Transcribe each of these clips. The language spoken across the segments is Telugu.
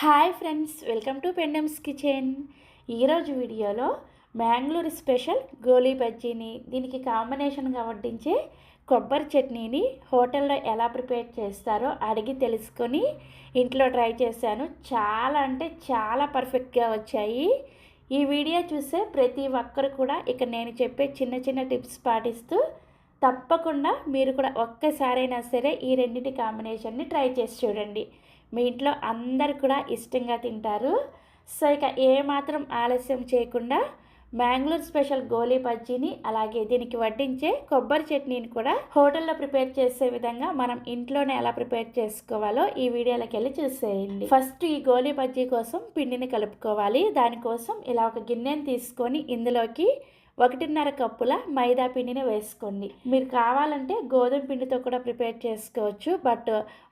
హాయ్ ఫ్రెండ్స్ వెల్కమ్ టు పెండమ్స్ కిచెన్. ఈరోజు వీడియోలో మ్యాంగ్లూరు స్పెషల్ గోలీ బజ్జీని దీనికి కాంబినేషన్గా వడ్డించే కొబ్బరి చట్నీని హోటల్లో ఎలా ప్రిపేర్ చేస్తారో అడిగి తెలుసుకొని ఇంట్లో ట్రై చేశాను. చాలా అంటే చాలా పర్ఫెక్ట్గా వచ్చాయి. ఈ వీడియో చూసే ప్రతి ఒక్కరు కూడా ఇక నేను చెప్పే చిన్న చిన్న టిప్స్ పాటిస్తూ తప్పకుండా మీరు కూడా ఒక్కసారైనా సరే ఈ రెండింటి కాంబినేషన్ని ట్రై చేసి చూడండి. మీ ఇంట్లో అందరు కూడా ఇష్టంగా తింటారు. సో ఇక ఏమాత్రం ఆలస్యం చేయకుండా మ్యాంగ్లూర్ స్పెషల్ గోలీ బజ్జీని అలాగే దీనికి వడ్డించే కొబ్బరి చట్నీని కూడా హోటల్లో ప్రిపేర్ చేసే విధంగా మనం ఇంట్లోనే ఎలా ప్రిపేర్ చేసుకోవాలో ఈ వీడియోలోకి వెళ్ళి చూసేయండి. ఫస్ట్ ఈ గోలీ బజ్జీ కోసం పిండిని కలుపుకోవాలి. దానికోసం ఇలా ఒక గిన్నెని తీసుకొని ఇందులోకి ఒకటిన్నర కప్పుల మైదా పిండిని వేసుకోండి. మీరు కావాలంటే గోధుమ పిండితో కూడా ప్రిపేర్ చేసుకోవచ్చు బట్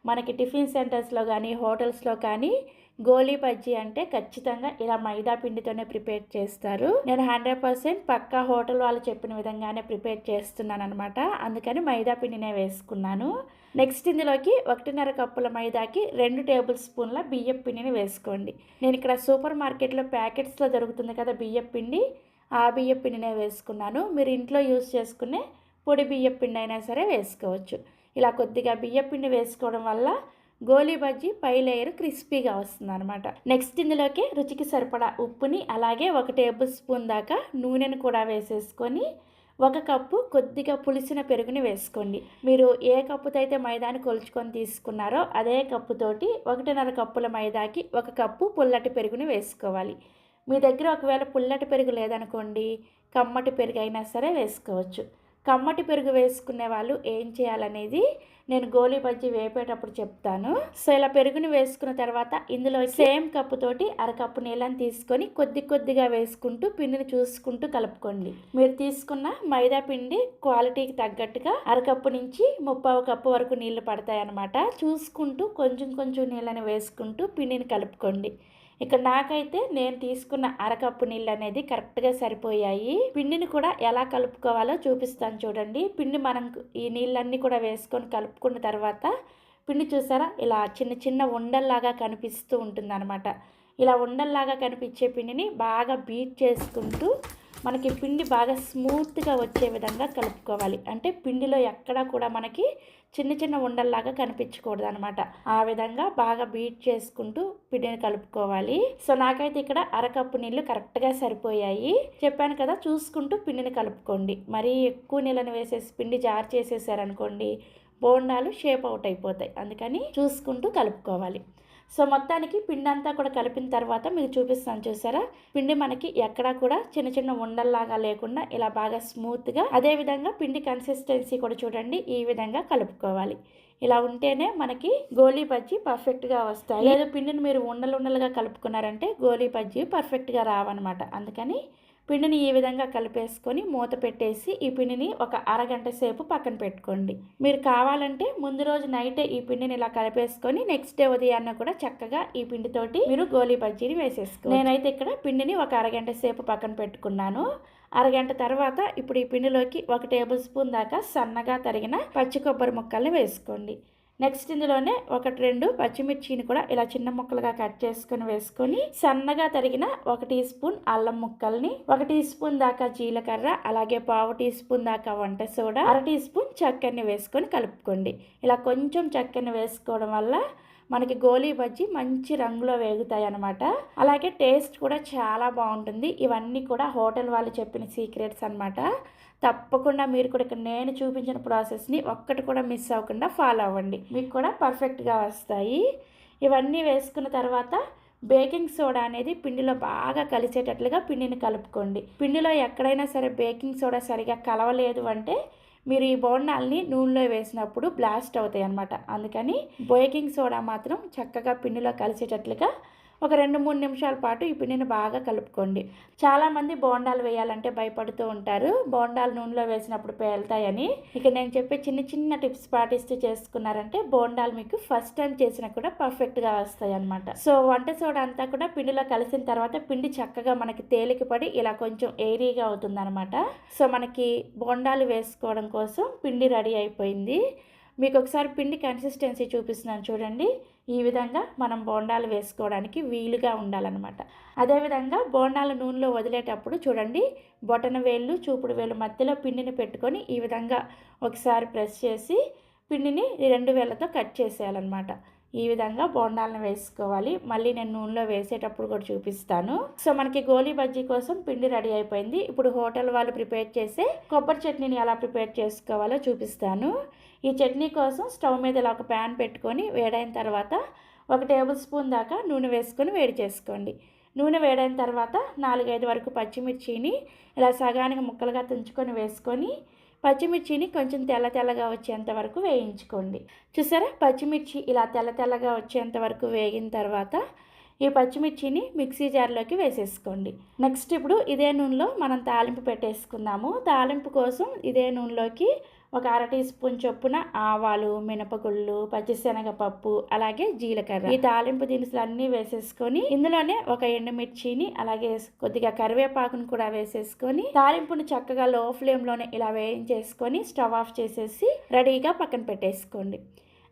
మనకి టిఫిన్ సెంటర్స్లో కానీ హోటల్స్లో కానీ గోలీ బజ్జీ అంటే ఖచ్చితంగా ఇలా మైదా పిండితోనే ప్రిపేర్ చేస్తారు. నేను హండ్రెడ్ పర్సెంట్ పక్కా హోటల్ వాళ్ళు చెప్పిన విధంగానే ప్రిపేర్ చేస్తున్నాను అనమాట అందుకని మైదా పిండినే వేసుకున్నాను. నెక్స్ట్ ఇందులోకి ఒకటిన్నర కప్పుల మైదాకి రెండు టేబుల్ స్పూన్ల బియ్యం పిండిని వేసుకోండి. నేను ఇక్కడ సూపర్ మార్కెట్లో ప్యాకెట్స్లో దొరుకుతుంది కదా బియ్యం పిండి ఆ బియ్యపిండినే వేసుకున్నాను. మీరు ఇంట్లో యూస్ చేసుకునే పొడి బియ్యపిండి అయినా సరే వేసుకోవచ్చు. ఇలా కొద్దిగా బియ్యపిండి వేసుకోవడం వల్ల గోలీ బజ్జీ పై లేయర్ క్రిస్పీగా వస్తుంది అనమాట నెక్స్ట్ ఇందులోకి రుచికి సరిపడా ఉప్పుని అలాగే ఒక టేబుల్ స్పూన్ దాకా నూనెను కూడా వేసేసుకొని ఒక కప్పు కొద్దిగా పులిసిన పెరుగుని వేసుకోండి. మీరు ఏ కప్పుతో అయితే మైదాని కొలుచుకొని తీసుకున్నారో అదే కప్పుతోటి ఒకటిన్నర కప్పుల మైదాకి ఒక కప్పు పుల్లటి పెరుగుని వేసుకోవాలి. మీ దగ్గర ఒకవేళ పుల్లటి పెరుగు లేదనుకోండి కమ్మటి పెరుగు అయినా సరే వేసుకోవచ్చు. కమ్మటి పెరుగు వేసుకునే వాళ్ళు ఏం చేయాలనేది నేను గోలీ బజ్జీ వేపేటప్పుడు చెప్తాను. సో ఇలా పెరుగుని వేసుకున్న తర్వాత ఇందులో సేమ్ కప్పుతోటి అరకప్పు నీళ్ళని తీసుకొని కొద్ది కొద్దిగా వేసుకుంటూ పిండిని చూసుకుంటూ కలుపుకోండి. మీరు తీసుకున్న మైదా పిండి క్వాలిటీకి తగ్గట్టుగా అరకప్పు నుంచి ముప్పావు కప్పు వరకు నీళ్ళు పడతాయి అన్నమాట చూసుకుంటూ కొంచెం కొంచెం నీళ్ళని వేసుకుంటూ పిండిని కలుపుకోండి. ఇక్కడ నాకైతే నేను తీసుకున్న అరకప్పు నీళ్ళు అనేది కరెక్ట్గా సరిపోయాయి. పిండిని కూడా ఎలా కలుపుకోవాలో చూపిస్తాను చూడండి. పిండి మనం ఈ నీళ్ళన్నీ కూడా వేసుకొని కలుపుకున్న తర్వాత పిండి చూసారా? ఇలా చిన్న చిన్న ఉండల్లాగా కనిపిస్తూ ఉంటుంది అనమాట ఇలా ఉండల్లాగా కనిపించే పిండిని బాగా బీట్ చేసుకుంటూ మనకి పిండి బాగా స్మూత్గా వచ్చే విధంగా కలుపుకోవాలి. అంటే పిండిలో ఎక్కడా కూడా మనకి చిన్న చిన్న ఉండల్లాగా కనిపించకూడదు అనమాట ఆ విధంగా బాగా బీట్ చేసుకుంటూ పిండిని కలుపుకోవాలి. సో నాకైతే ఇక్కడ అరకప్పు నీళ్ళు కరెక్ట్గా సరిపోయాయి. చెప్పాను కదా చూసుకుంటూ పిండిని కలుపుకోండి. మరీ ఎక్కువ నీళ్ళని వేసేసి పిండి జార్ చేసేసారనుకోండి బోండాలు షేప్ అవుట్ అయిపోతాయి. అందుకని చూసుకుంటూ కలుపుకోవాలి. సో మొత్తానికి పిండి అంతా కూడా కలిపిన తర్వాత మీకు చూపిస్తాను చూసారా? పిండి మనకి ఎక్కడా కూడా చిన్న చిన్న ఉండల్లాగా లేకుండా ఇలా బాగా స్మూత్గా అదే విధంగా పిండి కన్సిస్టెన్సీ కూడా చూడండి ఈ విధంగా కలుపుకోవాలి. ఇలా ఉంటేనే మనకి గోలీ బజ్జీ పర్ఫెక్ట్గా వస్తాయి. లేదు పిండిని మీరు ఉండలు ఉండలుగా కలుపుకున్నారంటే గోలీ బజ్జీ పర్ఫెక్ట్గా రావన్నమాట. అందుకని పిండిని ఈ విధంగా కలిపేసుకొని మూత పెట్టేసి ఈ పిండిని ఒక అరగంట సేపు పక్కన పెట్టుకోండి. మీరు కావాలంటే ముందు రోజు నైటే ఈ పిండిని ఇలా కలిపేసుకొని నెక్స్ట్ డే ఉదయాన్న కూడా చక్కగా ఈ పిండితోటి మీరు గోలీ బజ్జీని వేసేసుకో నేనైతే ఇక్కడ పిండిని ఒక అరగంట సేపు పక్కన పెట్టుకున్నాను. అరగంట తర్వాత ఇప్పుడు ఈ పిండిలోకి ఒక టేబుల్ స్పూన్ దాకా సన్నగా తరిగిన పచ్చి కొబ్బరి ముక్కల్ని వేసుకోండి. నెక్స్ట్ ఇందులోనే ఒకటి రెండు పచ్చిమిర్చిని కూడా ఇలా చిన్న ముక్కలుగా కట్ చేసుకొని వేసుకొని సన్నగా తరిగిన ఒక టీ స్పూన్ అల్లం ముక్కల్ని ఒక టీ స్పూన్ దాకా జీలకర్ర అలాగే పావు టీ స్పూన్ దాకా వంట సోడా అర టీ స్పూన్ చక్కెరని వేసుకొని కలుపుకోండి. ఇలా కొంచెం చక్కెరని వేసుకోవడం వల్ల మనకి గోలీ బజ్జి మంచి రంగులో వేగుతాయి అనమాట అలాగే టేస్ట్ కూడా చాలా బాగుంటుంది. ఇవన్నీ కూడా హోటల్ వాళ్ళు చెప్పిన సీక్రెట్స్ అనమాట తప్పకుండా మీరు కూడా ఇక్కడ నేను చూపించిన ప్రాసెస్ని ఒక్కటి కూడా మిస్ అవ్వకుండా ఫాలో అవ్వండి. మీకు కూడా పర్ఫెక్ట్గా వస్తాయి. ఇవన్నీ వేసుకున్న తర్వాత బేకింగ్ సోడా అనేది పిండిలో బాగా కలిసేటట్లుగా పిండిని కలుపుకోండి. పిండిలో ఎక్కడైనా సరే బేకింగ్ సోడా సరిగా కలవలేదు అంటే మీరు ఈ బోండాల్ని నూనెలో వేసినప్పుడు బ్లాస్ట్ అవుతాయి అన్నమాట. అందుకని బేకింగ్ సోడా మాత్రం చక్కగా పిండిలో కలిసేటట్లుగా ఒక రెండు మూడు నిమిషాల పాటు ఈ పిండిని బాగా కలుపుకోండి. చాలామంది బోండాలు వేయాలంటే భయపడుతూ ఉంటారు. బోండాలు నూనెలో వేసినప్పుడు పేలుతాయని. ఇక నేను చెప్పే చిన్న చిన్న టిప్స్ పాటిస్తూ చేసుకున్నారంటే బోండాలు మీకు ఫస్ట్ టైం చేసినా కూడా పర్ఫెక్ట్గా వస్తాయి అనమాట సో వంట సోడా అంతా కూడా పిండిలో కలిసిన తర్వాత పిండి చక్కగా మనకి తేలిక పడి ఇలా కొంచెం ఏరీగా అవుతుందనమాట సో మనకి బోండాలు వేసుకోవడం కోసం పిండి రెడీ అయిపోయింది. మీకు ఒకసారి పిండి కన్సిస్టెన్సీ చూపిస్తున్నాను చూడండి. ఈ విధంగా మనం బోండాలు వేసుకోవడానికి వీలుగా ఉండాలన్నమాట. అదేవిధంగా బోండాల నూనెలో వదిలేటప్పుడు చూడండి బొటన వేళ్ళు చూపుడు వేలు మధ్యలో పిండిని పెట్టుకొని ఈ విధంగా ఒకసారి ప్రెస్ చేసి పిండిని రెండు వేళ్ళతో కట్ చేసేయాలన్నమాట. ఈ విధంగా బోండాలను వేసుకోవాలి. మళ్ళీ నేను నూనెలో వేసేటప్పుడు కూడా చూపిస్తాను. సో మనకి గోలీ బజ్జీ కోసం పిండి రెడీ అయిపోయింది. ఇప్పుడు హోటల్ వాళ్ళు ప్రిపేర్ చేసే కొబ్బరి చట్నీని ఎలా ప్రిపేర్ చేసుకోవాలో చూపిస్తాను. ఈ చట్నీ కోసం స్టవ్ మీద ఇలా ఒక ప్యాన్ పెట్టుకొని వేడైన తర్వాత ఒక టేబుల్ స్పూన్ దాకా నూనె వేసుకొని వేడి చేసుకోండి. నూనె వేడైన తర్వాత నాలుగైదు వరకు పచ్చిమిర్చిని ఇలా సగానికి ముక్కలుగా తుంచుకొని వేసుకొని పచ్చిమిర్చిని కొంచెం తెల్ల తెల్లగా వచ్చేంత వరకు వేయించుకోండి. చూసారా? పచ్చిమిర్చి ఇలా తెల్ల తెల్లగా వచ్చేంత వరకు వేగిన తర్వాత ఈ పచ్చిమిర్చిని మిక్సీ జార్లోకి వేసేసుకోండి. నెక్స్ట్ ఇప్పుడు ఇదే నూనెలో మనం తాలింపు పెట్టేసుకుందాము. తాలింపు కోసం ఇదే నూనెలోకి ఒక అర టీ స్పూన్ చొప్పున ఆవాలు మినపగుళ్ళు పచ్చిశనగపప్పు అలాగే జీలకర్ర. ఈ తాలింపు దినుసులు అన్నీ వేసేసుకొని ఇందులోనే ఒక ఎండుమిర్చిని అలాగే కొద్దిగా కరివేపాకును కూడా వేసేసుకొని తాలింపును చక్కగా లో ఫ్లేమ్లోనే ఇలా వేయించేసుకొని స్టవ్ ఆఫ్ చేసేసి రెడీగా పక్కన పెట్టేసుకోండి.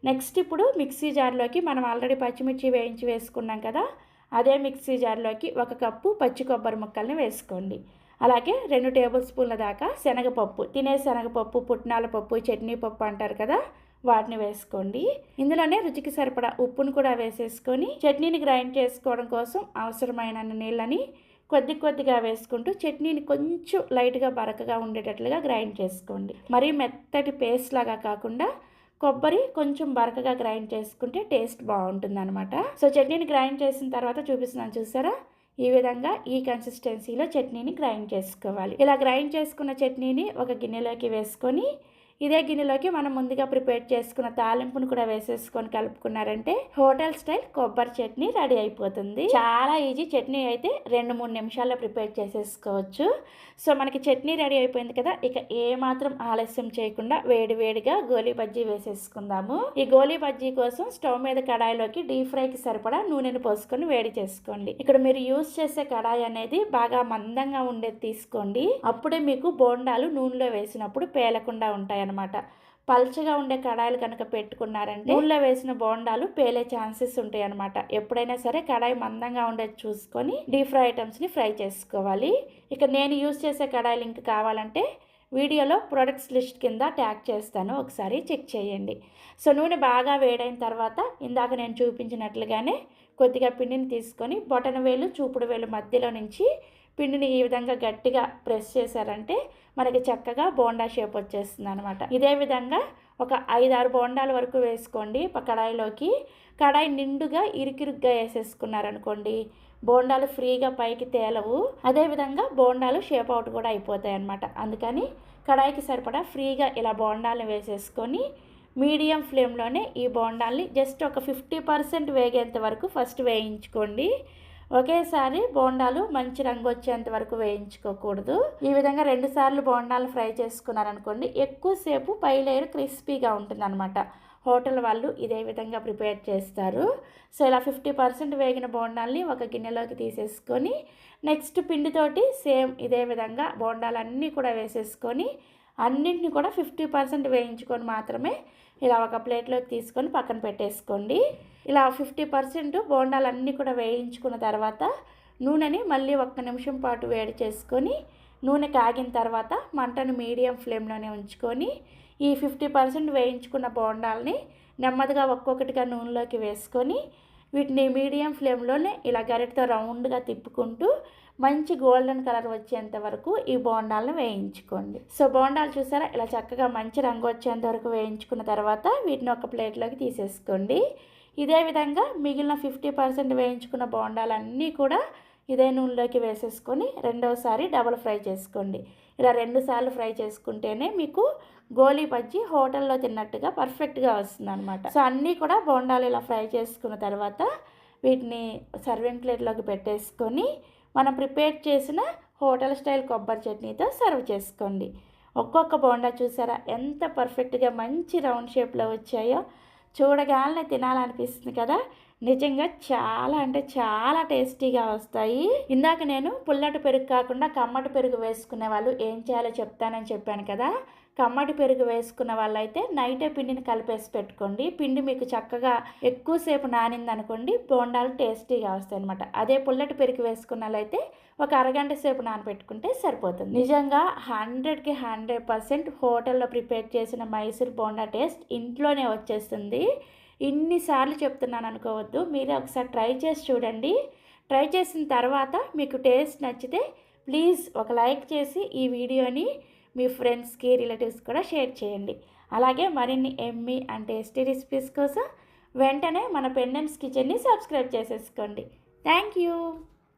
నెక్స్ట్ ఇప్పుడు మిక్సీ జార్లోకి మనం ఆల్రెడీ పచ్చిమిర్చి వేయించి వేసుకున్నాం కదా అదే మిక్సీ జార్లోకి ఒక కప్పు పచ్చి కొబ్బరి ముక్కల్ని వేసుకోండి. అలాగే రెండు టేబుల్ స్పూన్ల దాకా శనగపప్పు తినే శనగపప్పు పుట్నాల పప్పు చట్నీ పప్పు అంటారు కదా వాటిని వేసుకోండి. ఇందులోనే రుచికి సరిపడా ఉప్పును కూడా వేసేసుకొని చట్నీని గ్రైండ్ చేసుకోవడం కోసం అవసరమైన నీళ్ళని కొద్ది కొద్దిగా వేసుకుంటూ చట్నీని కొంచెం లైట్గా బరకగా ఉండేటట్లుగా గ్రైండ్ చేసుకోండి. మరీ మెత్తటి పేస్ట్ లాగా కాకుండా కొబ్బరి కొంచెం బరకగా గ్రైండ్ చేసుకుంటే టేస్ట్ బాగుంటుంది అనమాట సో చట్నీని గ్రైండ్ చేసిన తర్వాత చూపిస్తున్నాను చూసారా? ఈ విధంగా ఈ కన్సిస్టెన్సీలో చట్నీని గ్రైండ్ చేసుకోవాలి. ఇలా గ్రైండ్ చేసుకున్న చట్నీని ఒక గిన్నెలోకి వేసుకొని ఇదే గిన్నెలోకి మనం ముందుగా ప్రిపేర్ చేసుకున్న తాలింపును కూడా వేసేసుకొని కలుపుకున్నారంటే హోటల్ స్టైల్ కొబ్బరి చట్నీ రెడీ అయిపోతుంది. చాలా ఈజీ చట్నీ అయితే రెండు మూడు నిమిషాల్లో ప్రిపేర్ చేసేసుకోవచ్చు. సో మనకి చట్నీ రెడీ అయిపోయింది కదా ఇక ఏ మాత్రం ఆలస్యం చేయకుండా వేడి వేడిగా గోలీ బజ్జీ వేసేసుకుందాము. ఈ గోలీ బజ్జీ కోసం స్టవ్ మీద కడాయిలోకి డీప్ ఫ్రైకి సరిపడా నూనెను పోసుకొని వేడి చేసుకోండి. ఇక్కడ మీరు యూస్ చేసే కడాయి అనేది బాగా మందంగా ఉండేది తీసుకోండి. అప్పుడే మీకు బోండాలు నూనెలో వేసినప్పుడు పేలకుండా ఉంటాయి అనమాట పల్చగా ఉండే కడాయిలు కనుక పెట్టుకున్నారంటే నూనెలో వేసిన బోండాలు పేలే ఛాన్సెస్ ఉంటాయి అనమాట ఎప్పుడైనా సరే కడాయి మందంగా ఉండేది చూసుకొని డీప్ ఫ్రై ఐటమ్స్ని ఫ్రై చేసుకోవాలి. ఇక నేను యూజ్ చేసే కడాయిలు ఇంకా కావాలంటే వీడియోలో ప్రొడక్ట్స్ లిస్ట్ కింద ట్యాగ్ చేస్తాను. ఒకసారి చెక్ చేయండి. సో నూనె బాగా వేడైన తర్వాత ఇందాక నేను చూపించినట్లుగానే కొద్దిగా పిండిని తీసుకొని బొటన వేలు చూపుడు వేలు మధ్యలో నుంచి పిండిని ఈ విధంగా గట్టిగా ప్రెస్ చేశారంటే మనకి చక్కగా బోండా షేప్ వచ్చేస్తుంది అనమాట ఇదే విధంగా ఒక ఐదారు బోండాల వరకు వేసుకోండి. కడాయిలోకి కడాయి నిండుగా ఇరుకిరుగ్గా వేసేసుకున్నారనుకోండి బోండాలు ఫ్రీగా పైకి తేలవు. అదేవిధంగా బోండాలు షేప్ అవుట్ కూడా అయిపోతాయి అనమాట అందుకని కడాయికి సరిపడా ఫ్రీగా ఇలా బోండాలను వేసేసుకొని మీడియం ఫ్లేమ్లోనే ఈ బోండాల్ని జస్ట్ ఒక ఫిఫ్టీ పర్సెంట్ వేగేంత వరకు ఫస్ట్ వేయించుకోండి. ఒకేసారి బోండాలు మంచి రంగు వచ్చేంత వరకు వేయించుకోకూడదు. ఈ విధంగా రెండు సార్లు బోండాలు ఫ్రై చేసుకున్నారనుకోండి ఎక్కువసేపు పై లేయర్ క్రిస్పీగా ఉంటుందన్నమాట. హోటల్ వాళ్ళు ఇదే విధంగా ప్రిపేర్ చేస్తారు. సో ఇలా ఫిఫ్టీ పర్సెంట్ వేగిన బోండాల్ని ఒక గిన్నెలోకి తీసేసుకొని నెక్స్ట్ పిండితోటి సేమ్ ఇదే విధంగా బోండాలన్నీ కూడా వేసేసుకొని అన్నింటిని కూడా ఫిఫ్టీ పర్సెంట్ వేయించుకొని మాత్రమే ఇలా ఒక ప్లేట్లోకి తీసుకొని పక్కన పెట్టేసుకోండి. ఇలా ఫిఫ్టీ పర్సెంట్ బోండాలన్నీ కూడా వేయించుకున్న తర్వాత నూనెని మళ్ళీ ఒక్క నిమిషం పాటు వేడి చేసుకొని నూనె కాగిన తర్వాత మంటను మీడియం ఫ్లేమ్లోనే ఉంచుకొని ఈ ఫిఫ్టీ పర్సెంట్ వేయించుకున్న బోండాలని నెమ్మదిగా ఒక్కొక్కటిగా నూనెలోకి వేసుకొని వీటిని మీడియం ఫ్లేమ్లోనే ఇలా గరిటతో రౌండ్గా తిప్పుకుంటూ మంచి గోల్డెన్ కలర్ వచ్చేంత వరకు ఈ బోండాలను వేయించుకోండి. సో బోండాలు చూసారా? ఇలా చక్కగా మంచి రంగు వచ్చేంత వరకు వేయించుకున్న తర్వాత వీటిని ఒక ప్లేట్లోకి తీసేసుకోండి. ఇదే విధంగా మిగిలిన ఫిఫ్టీ పర్సెంట్ వేయించుకున్న బోండాలన్నీ కూడా ఇదే నూనెలోకి వేసేసుకొని రెండవసారి డబుల్ ఫ్రై చేసుకోండి. ఇలా రెండు సార్లు ఫ్రై చేసుకుంటేనే మీకు గోలీ బజ్జీ హోటల్లో తిన్నట్టుగా పర్ఫెక్ట్గా వస్తుంది అనమాట సో అన్నీ కూడా బోండాలు ఇలా ఫ్రై చేసుకున్న తర్వాత వీటిని సర్వింగ్ ప్లేట్లోకి పెట్టేసుకొని మనం ప్రిపేర్ చేసిన హోటల్ స్టైల్ కొబ్బరి చట్నీతో సర్వ్ చేసుకోండి. ఒక్కొక్క బోండా చూసారా? ఎంత పర్ఫెక్ట్గా మంచి రౌండ్ షేప్లో వచ్చాయో. చూడగానే తినాలనిపిస్తుంది కదా. నిజంగా చాలా అంటే చాలా టేస్టీగా వస్తాయి. ఇందాక నేను పుల్లటి పెరుగు కాకుండా కమ్మటి పెరుగు వేసుకునే వాళ్ళు ఏం చేయాలో చెప్తానని చెప్పాను కదా. కమ్మటి పెరుగు వేసుకున్న వాళ్ళైతే నైటే పిండిని కలిపేసి పెట్టుకోండి. పిండి మీకు చక్కగా ఎక్కువసేపు నానింది అనుకోండి బోండాలు టేస్టీగా వస్తాయి అనమాట అదే పుల్లటి పెరుగు వేసుకున్న వాళ్ళైతే ఒక అరగంట సేపు నానబెట్టుకుంటే సరిపోతుంది. నిజంగా హండ్రెడ్కి హండ్రెడ్ పర్సెంట్ హోటల్లో ప్రిపేర్ చేసిన మైసూర్ బోండా టేస్ట్ ఇంట్లోనే వచ్చేస్తుంది. ఇన్నిసార్లు చెప్తున్నాను అనుకోవద్దు మీరే ఒకసారి ట్రై చేసి చూడండి. ట్రై చేసిన తర్వాత మీకు టేస్ట్ నచ్చితే ప్లీజ్ ఒక లైక్ చేసి ఈ వీడియోని మీ ఫ్రెండ్స్కి రిలేటివ్స్ కూడా షేర్ చేయండి. అలాగే మరిన్ని ఎమ్మి అండ్ టేస్టీ రెసిపీస్ కోసం వెంటనే మన పెండెంట్స్ కిచెన్ని సబ్స్క్రైబ్ చేసేసుకోండి. Thank you.